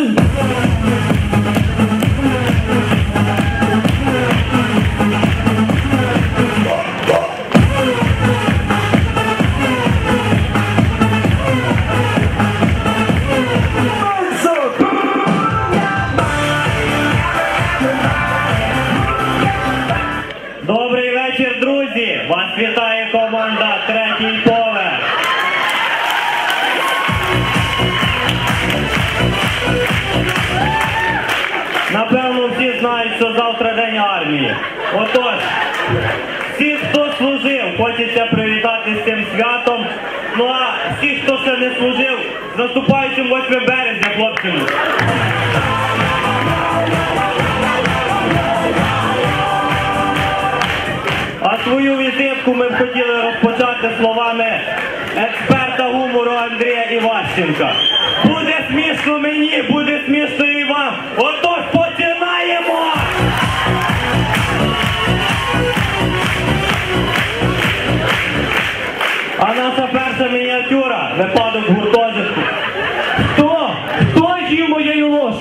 Добрий вечір, друзі! Вас вітає команда Третій поверх. Армії. Отож, всі, хто служив, хочеться привітати з цим святом. Ну а всі, хто ще не служив, з наступаючим 8 березня, хлопці. А свою візитку ми б хотіли розпочати словами експерта гумору Андрія Іващенка. Буде смішно мені, буде смішно і вам. Отож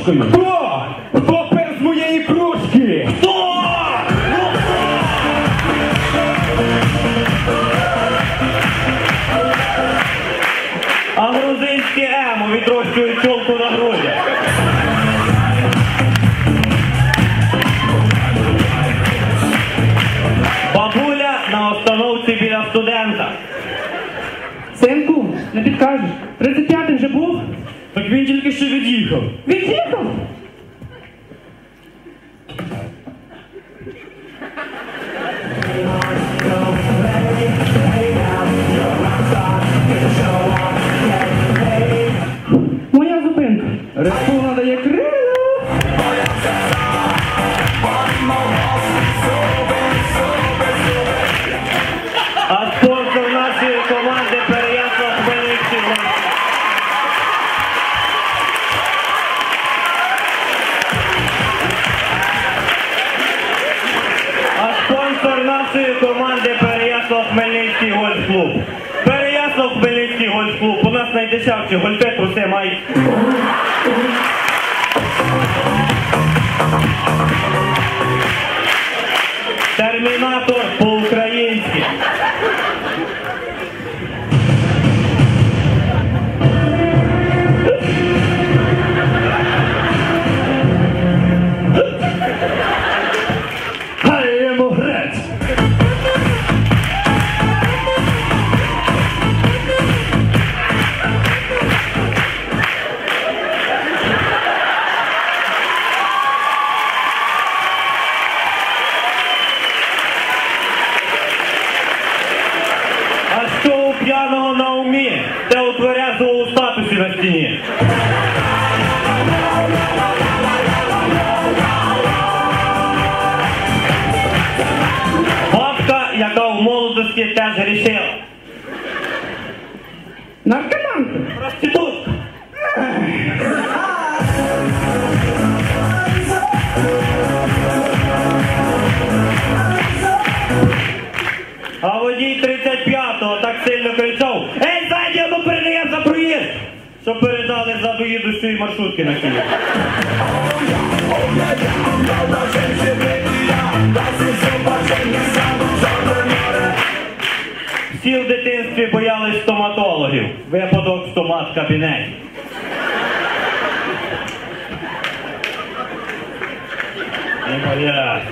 ложкою? Хто? Хто пер з моєї кружки? Хто? А грузинське емо відрощують чолку на грудях. Tak będzie tylko jeszcze wydzicho. Wydzicho? Гольф-клуб. Переяслав Хмельницький гольф-клуб. У нас найдешевші гольфи труси мають. Термінатор по-українськи. Статусі. Бабка, яка в молодості теж грішила. Що передали ззаду їдущої маршрутки на Київ. Всі в дитинстві боялись стоматологів. Випадок стомат кабінеті. Не боялись.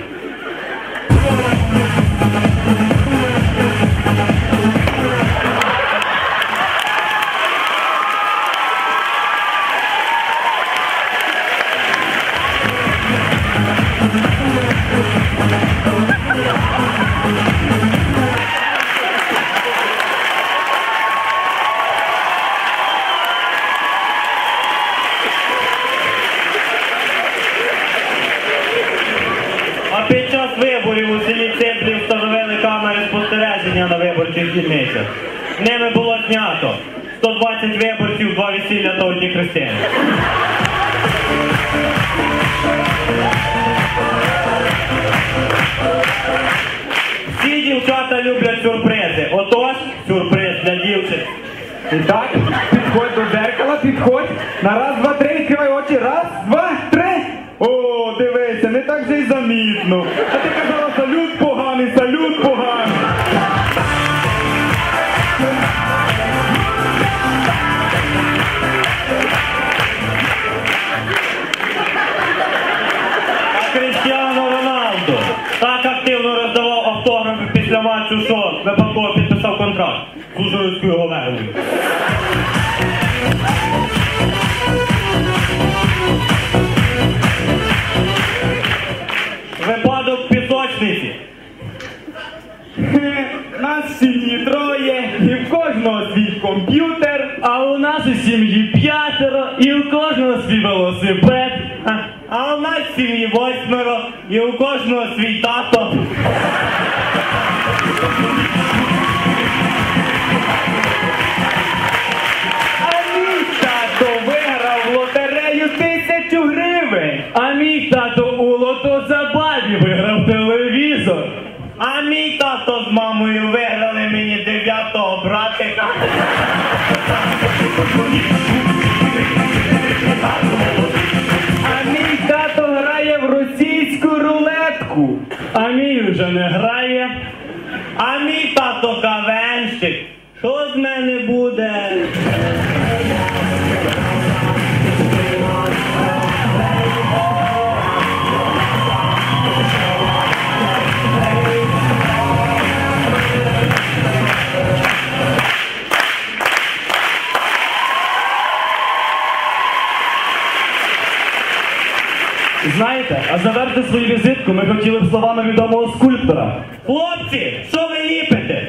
Час виборів у селі Цимплі встановили камери спостереження на виборчих дільницях. Ними було знято 120 виборців, два весілля та одні хрестини. Всі дівчата люблять сюрпризи. Отож, сюрприз для дівчини. І так, підходь до дзеркала, підходь. На раз, два, три, відкривай очі. Раз, два, три. О, дивися, не так же й замітно. А ти казала, салют поганий, салют поганий. А Крістіану Роналду так активно роздавав автографи після матчу, що випадково підписав контракт з Ужгородською Олегою. Нас в сім'ї троє, і в кожного свій комп'ютер. А у нас у сім'ї п'ятеро, і у кожного свій велосипед. А, А у нас в сім'ї восьмеро, і у кожного свій тато. А мій тато виграв в лотерею тисячу гривень. А мій тато у лотозабаві виграв телевізор. А мій тато з мамою дев'ятого братика. А мій тато грає в російську рулетку. А мій вже не грає. А мій тато кавенщик. Що з мене буде? Знаєте, а завершити свою візитку ми хотіли б словами відомого скульптора. Хлопці, що ви ліпите?